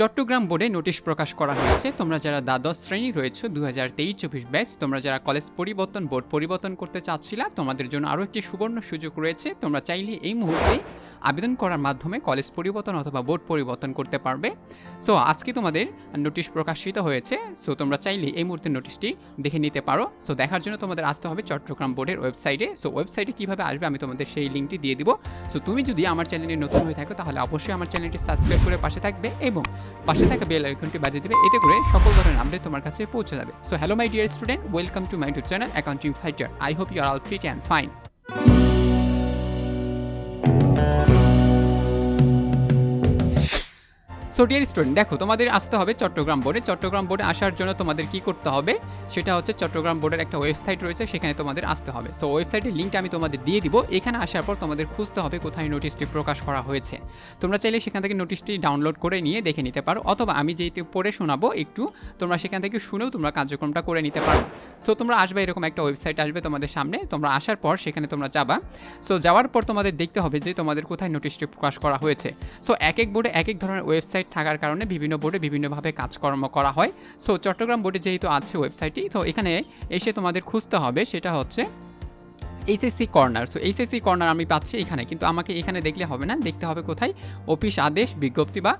চট্টগ্রাম বোর্ডে নোটিশ প্রকাশ করা হয়েছে, তোমরা যারা দ্বাদশ শ্রেণি রয়েছে দু হাজার তেইশ চব্বিশ ব্যাচ, তোমরা যারা কলেজ পরিবর্তন, বোর্ড পরিবর্তন করতে চাচ্ছিলা, তোমাদের জন্য আরও একটি সুবর্ণ সুযোগ রয়েছে। তোমরা চাইলে এই মুহূর্তে আবেদন করার মাধ্যমে কলেজ পরিবর্তন অথবা বোর্ড পরিবর্তন করতে পারবে। সো, আজকে তোমাদের নোটিশ প্রকাশিত হয়েছে, সো তোমরা চাইলে এই মুহূর্তে নোটিশটি দেখে নিতে পারো। সো, দেখার জন্য তোমাদের আসতে হবে চট্টগ্রাম বোর্ডের ওয়েবসাইটে। সো, ওয়েবসাইটে কীভাবে আসবে আমি তোমাদের সেই লিঙ্কটি দিয়ে দিব। সো, তুমি যদি আমার চ্যানেলে নতুন হয়ে থাকো, তাহলে অবশ্যই আমার চ্যানেলটি সাবস্ক্রাইব করে পাশে থাকবে এবং পাশে থাকা বেল আইকনটি বাজিয়ে দেবে, এতে করে সকল ধরনের আপডেট তোমার কাছে পৌঁছে যাবে। So hello my dear student welcome to my YouTube channel accounting fighter I hope you are all fit and fine so dear student দেখো, তোমাদের আসতে হবে চট্টগ্রাম বোর্ডে। চট্টগ্রাম বোর্ডে আসার জন্য তোমাদের কি করতে হবে? সেটা হচ্ছে চট্টগ্রাম বোর্ডের একটা ওয়েবসাইট রয়েছে, সেখানে তোমাদের আসতে হবে। সো ওয়েবসাইটের লিঙ্কটা আমি তোমাদের দিয়ে দিব। এখানে আসার পর তোমাদের খুঁজতে হবে কোথায় নোটিশটি প্রকাশ করা হয়েছে। তোমরা চাইলে সেখান থেকে নোটিশটি ডাউনলোড করে নিয়ে দেখে নিতে পারো, অথবা আমি যেহেতু পড়ে শোনাবো একটু, তোমরা সেখান থেকে শুনেও তোমরা কার্যক্রমটা করে নিতে পারো। সো তোমরা আসবে, এরকম একটা ওয়েবসাইট আসবে তোমাদের সামনে। তোমরা আসার পর সেখানে তোমরা যাবা। সো যাওয়ার পর তোমাদের দেখতে হবে যে তোমাদের কোথায় নোটিশটি প্রকাশ করা হয়েছে। সো এক এক বোর্ডে এক এক ধরনের ওয়েবসাইট থাকার কারণে বিভিন্ন বোর্ডে বিভিন্নভাবে কাজকর্ম করা হয়। সো চট্টগ্রাম বোর্ডে যেহেতু আছে ওয়েবসাইটটি তো এখানে এসে তোমাদের খুঁজতে হবে, সেটা হচ্ছে HSC corner. So HSC corner আমি পাচ্ছি এখানে। কিন্তু আমাকে এখানে দেখলে হবে না, দেখতে হবে কোথায়? অফিস আদেশ, বিজ্ঞপ্তি বা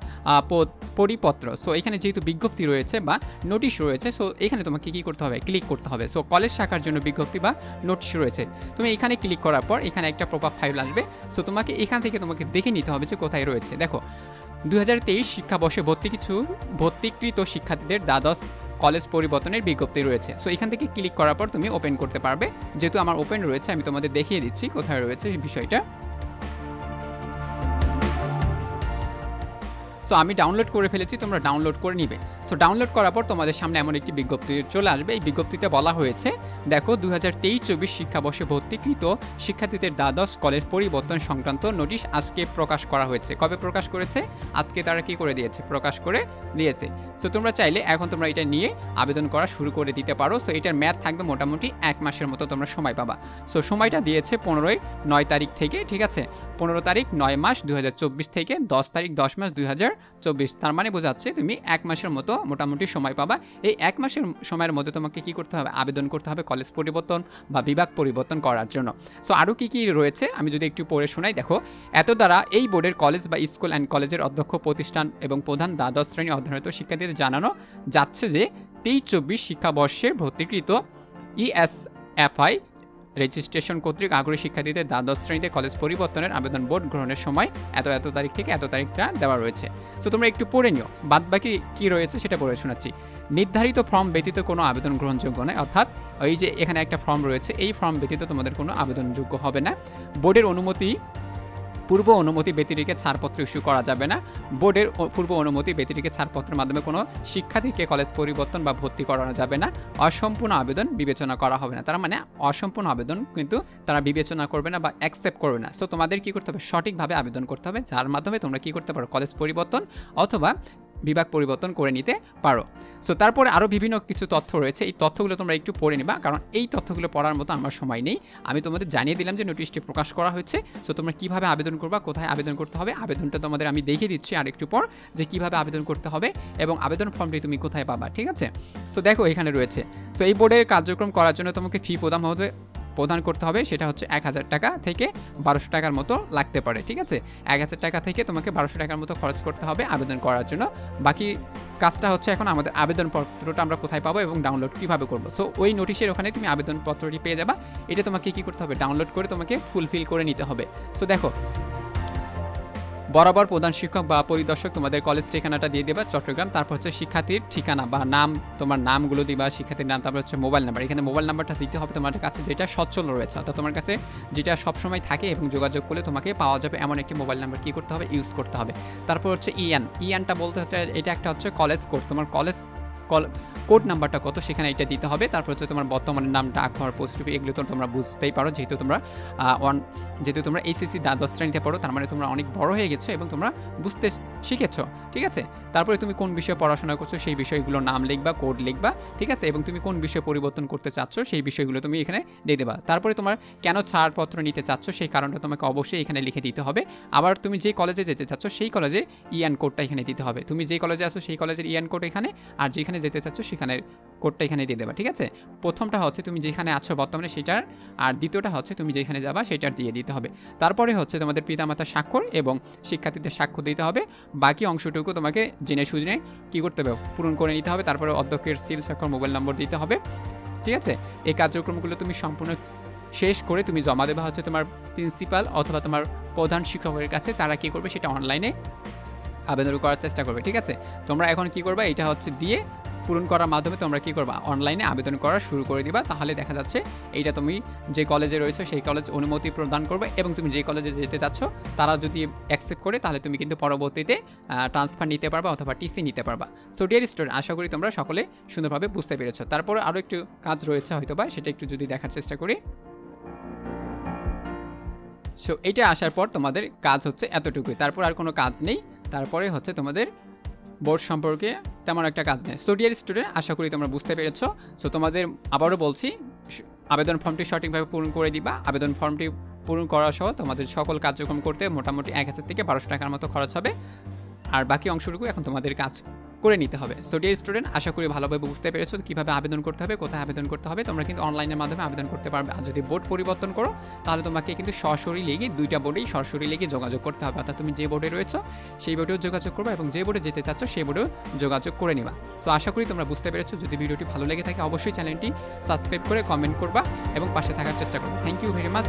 পরিপত্র। সো এখানে যেহেতু বিজ্ঞপ্তি রয়েছে বা নোটিশ রয়েছে সো এখানে তোমাকে কী করতে হবে? ক্লিক করতে হবে। সো কলেজ শাখার জন্য বিজ্ঞপ্তি বা নোটিশ রয়েছে। তুমি এখানে ক্লিক করার পর এখানে একটা প্রপার ফাইল আসবে। সো তোমাকে এখান থেকে তোমাকে দেখে নিতে হবে যে কোথায় রয়েছে। দেখো দু হাজার তেইশ শিক্ষাবর্ষে ভর্তি কিছু ভর্তিকৃত শিক্ষার্থীদের দ্বাদশ কলেজ পরিবর্তনের বিজ্ঞপ্তি রয়েছে। সো এখান থেকে ক্লিক করার পর তুমি ওপেন করতে পারবে। যেহেতু আমার ওপেন রয়েছে, আমি তোমাদের দেখিয়ে দিচ্ছি কোথায় রয়েছে এই বিষয়টা। সো আমি ডাউনলোড করে ফেলেছি, তোমরা ডাউনলোড করে নিবে। সো ডাউনলোড করার পর তোমাদের সামনে এমন একটি বিজ্ঞপ্তি চলে আসবে। এই বিজ্ঞপ্তিতে বলা হয়েছে, দেখো দু হাজার তেইশ চব্বিশ শিক্ষাবর্ষে ভর্তিকৃত শিক্ষার্থীদের দ্বাদশ কলেজ পরিবর্তন সংক্রান্ত নোটিশ আজকে প্রকাশ করা হয়েছে। কবে প্রকাশ করেছে? আজকে তারা কি করে দিয়েছে? প্রকাশ করে দিয়েছে। সো তোমরা চাইলে এখন তোমরা এটা নিয়ে আবেদন করা শুরু করে দিতে পারো। সো এটার ম্যাথ থাকবে মোটামুটি এক মাসের মতো তোমরা সময় পাবা। সো সময়টা দিয়েছে পনেরোই নয় তারিখ থেকে, ঠিক আছে? পনেরো তারিখ নয় মাস দু হাজার চব্বিশ থেকে, দশ তারিখ দশ মাস দুই চব্বিশ। তার মানে বোঝাচ্ছে তুমি এক মাসের মতো মোটামুটি সময় পাবা। এই এক মাসের সময়ের মধ্যে তোমাকে কি করতে হবে? আবেদন করতে হবে কলেজ পরিবর্তন বা বিভাগ পরিবর্তন করার জন্য। সো আরও কী কী রয়েছে? আমি যদি একটু পড়ে শোনাই, দেখো। এত দ্বারা এই বোর্ডের কলেজ বা স্কুল অ্যান্ড কলেজের অধ্যক্ষ প্রতিষ্ঠান এবং প্রধান দ্বাদশ শ্রেণি অধ্যয়নরত শিক্ষার্থীদের জানানো যাচ্ছে যে, তেইশ চব্বিশ শিক্ষাবর্ষের ভর্তিকৃত ইএসএফআই রেজিস্ট্রেশন কর্তৃক আগ্রহী শিক্ষার্থীদের দ্বাদশ শ্রেণীতে কলেজ পরিবর্তনের আবেদন বোর্ড গ্রহণের সময় এত এত তারিখ থেকে এত তারিখটা দেওয়া রয়েছে। সো তোমরা একটু পড়ে নিও। বাদ বাকি কী রয়েছে সেটা পড়ে শোনাচ্ছি। নির্ধারিত ফর্ম ব্যতীত কোনো আবেদন গ্রহণযোগ্য নয়, অর্থাৎ এই যে এখানে একটা ফর্ম রয়েছে, এই ফর্ম ব্যতীত তোমাদের কোনো আবেদনযোগ্য হবে না। বোর্ডের অনুমতি পূর্ব অনুমতি ব্যতিরিকে ছাড়পত্র ইস্যু করা যাবে না। বোর্ডের পূর্ব অনুমতি ব্যতিরিকে ছাড়পত্রের মাধ্যমে কোনো শিক্ষার্থীকে কলেজ পরিবর্তন বা ভর্তি করানো যাবে না। অসম্পূর্ণ আবেদন বিবেচনা করা হবে না। তার মানে অসম্পূর্ণ আবেদন কিন্তু তারা বিবেচনা করবে না বা অ্যাকসেপ্ট করবে না। সো তোমাদের কী করতে হবে? সঠিকভাবে আবেদন করতে হবে। যার মাধ্যমে তোমরা কী করতে পারো? কলেজ পরিবর্তন অথবা বিভাগ পরিবর্তন করে নিতে পারো। সো তারপরে আরও বিভিন্ন কিছু তথ্য রয়েছে। এই তথ্যগুলো তোমরা একটু পড়ে নিবা, কারণ এই তথ্যগুলো পড়ার মতো আমার সময় নেই। আমি তোমাদের জানিয়ে দিলাম যে নোটিশটি প্রকাশ করা হয়েছে। সো তোমরা কীভাবে আবেদন করবা, কোথায় আবেদন করতে হবে, আবেদনটা তোমাদের আমি দেখিয়ে দিচ্ছি আর একটু পর যে কীভাবে আবেদন করতে হবে এবং আবেদন ফর্মটি তুমি কোথায় পাবা, ঠিক আছে? সো দেখো এখানে রয়েছে। সো এই বোর্ডের কার্যক্রম করার জন্য তোমাকে ফি প্রদান হবে প্রদান করতে হবে, সেটা হচ্ছে এক হাজার টাকা থেকে বারোশো টাকার মতো লাগতে পারে, ঠিক আছে? এক হাজার টাকা থেকে তোমাকে বারোশো টাকার মতো খরচ করতে হবে আবেদন করার জন্য। বাকি কাজটা হচ্ছে এখন আমাদের আবেদনপত্রটা আমরা কোথায় পাবো এবং ডাউনলোড কীভাবে করব? সো ওই নোটিশের ওখানে তুমি আবেদনপত্রটি পেয়ে যাবা। এটা তোমাকে কী করতে হবে? ডাউনলোড করে তোমাকে ফুলফিল করে নিতে হবে। সো দেখো বরাবর প্রধান শিক্ষক বা পরিদর্শক তোমাদের কলেজ ঠিকানাটা দিয়ে দেবা, চট্টগ্রাম, তারপর হচ্ছে শিক্ষার্থীর ঠিকানা বা নাম, তোমার নামগুলো দিবা, শিক্ষার্থীর নাম, তারপর হচ্ছে মোবাইল নাম্বার এখানে মোবাইল নাম্বারটা দিতে হবে তোমার কাছে, যেটা সচ্ছল রয়েছে। অর্থাৎ তোমার কাছে যেটা সবসময় থাকে এবং যোগাযোগ করলে তোমাকে পাওয়া যাবে এমন একটি মোবাইল নাম্বার কী করতে হবে? ইউজ করতে হবে। তারপর হচ্ছে ইএন ইএনটা বলতে হচ্ছে, এটা একটা হচ্ছে কলেজ কোড তোমার কলেজ কল, কোড নাম্বারটা কত, সেখানে এটা দিতে হবে। তারপর হচ্ছে তোমার বর্তমানের নাম ডাকঘর পোস্ট অফিস এগুলো তো তোমরা বুঝতেই পারো। যেহেতু তোমরা ওয়ান যেহেতু তোমরা এইচএসসি দ্বাদশ শ্রেণীতে পড়ো, তার মানে তোমরা অনেক বড় হয়ে গেছো এবং তোমরা বুঝতে শিখেছো, ঠিক আছে? তারপরে তুমি কোন বিষয়ে পড়াশোনা করছ, সেই বিষয়গুলো নাম লিখবা, কোড লিখবা, ঠিক আছে? এবং তুমি কোন বিষয় পরিবর্তন করতে চাচ্ছ, সেই বিষয়গুলো তুমি এখানে দিয়ে দেবা। তারপরে তোমার কেন ছাড়পত্র নিতে চাচ্ছ, সেই কারণটা তোমাকে অবশ্যই এখানে লিখে দিতে হবে। আবার তুমি যে কলেজে যেতে চাচ্ছ, সেই কলেজে ইয়ান কোডটা এখানে দিতে হবে। তুমি যে কলেজে আসো সেই কলেজের ইয়ান কোড এখানে, আর যেখানে যেতে চাচ্ছ, সেখানের কোডটা এখানে দিয়ে দেবা, ঠিক আছে? প্রথমটা হচ্ছে তুমি যেখানে আছো বর্তমানে সেটার, আর দ্বিতীয়টা হচ্ছে তুমি যেখানে যাবা সেটার দিয়ে দিতে হবে। তারপরে হচ্ছে তোমাদের পিতামাতার স্বাক্ষর এবং শিক্ষার্থীদের স্বাক্ষর দিতে হবে। বাকি অংশটুকু তোমাকে জেনে শুনে কী করতে হবে, পূরণ করে নিতে হবে। তারপরে অধ্যক্ষের সিল স্বাক্ষর মোবাইল নম্বর দিতে হবে, ঠিক আছে? এই কার্যক্রমগুলো তুমি সম্পূর্ণ শেষ করে তুমি জমা দেবা হচ্ছে তোমার প্রিন্সিপাল অথবা তোমার প্রধান শিক্ষকের কাছে। তারা কী করবে, সেটা অনলাইনে আবেদন করার চেষ্টা করবে, ঠিক আছে? তোমরা এখন কি করবে, এটা হচ্ছে দিয়ে পূরণ করার মাধ্যমে তোমরা কি করবা? অনলাইনে আবেদন করা শুরু করে দিবা। তাহলে দেখা যাচ্ছে এইটা তুমি যে কলেজে রয়েছে সেই কলেজ অনুমতি প্রদান করবে এবং তুমি যে কলেজে যেতে চাচ্ছ, তারা যদি অ্যাকসেপ্ট করে তাহলে তুমি কিন্তু পরবর্তীতে ট্রান্সফার নিতে পারবা অথবা টিসি নিতে পারবা। সো ডিয়ার স্টুডেন্ট আশা করি তোমরা সকলে সুন্দরভাবে বুঝতে পেরেছ। তারপরে আরও একটু কাজ রয়েছে হয়তো বা সেটা একটু যদি দেখার চেষ্টা করি। সো এটা আসার পর তোমাদের কাজ হচ্ছে এতটুকুই। তারপর আর কোনো কাজ নেই। তারপরে হচ্ছে তোমাদের বোর্ড সম্পর্কে তেমন একটা কাজ নেই। সো ডিয়ার স্টুডেন্ট আশা করি তোমরা বুঝতে পেরেছ। সো তোমাদের আবারও বলছি আবেদন ফর্মটি সঠিকভাবে পূরণ করে দিবা। আবেদন ফর্মটি পূরণ করা সহ তোমাদের সকল কার্যক্রম করতে মোটামুটি এক হাজার থেকে বারোশো টাকার মতো খরচ হবে। আর বাকি অংশটুকু এখন তোমাদের কাজ করে নিতে হবে। সো ডিয়ার স্টুডেন্ট আশা করি ভালোভাবে বুঝতে পেরেছ কীভাবে আবেদন করতে হবে, কোথায় আবেদন করতে হবে। তোমরা কিন্তু অনলাইনের মাধ্যমে আবেদন করতে পারবে। আর যদি বোর্ড পরিবর্তন করো, তাহলে তোমাকে কিন্তু সরাসরি লেগে দুইটা বোর্ডেই সরাসরি লেগে যোগাযোগ করতে হবে। অর্থাৎ তুমি যে বোর্ডে রয়েছো, সেই বোর্ডেও যোগাযোগ করবে এবং যে বোর্ডে যেতে চাচ্ছ, সেই বোর্ডেও যোগাযোগ করে নিবা। সো আশা করি তোমরা বুঝতে পেরেছ। যদি ভিডিওটি ভালো লেগে থাকে, অবশ্যই চ্যানেলটি সাবস্ক্রাইব করে কমেন্ট করবা এবং পাশে থাকার চেষ্টা করবে। Thank you very much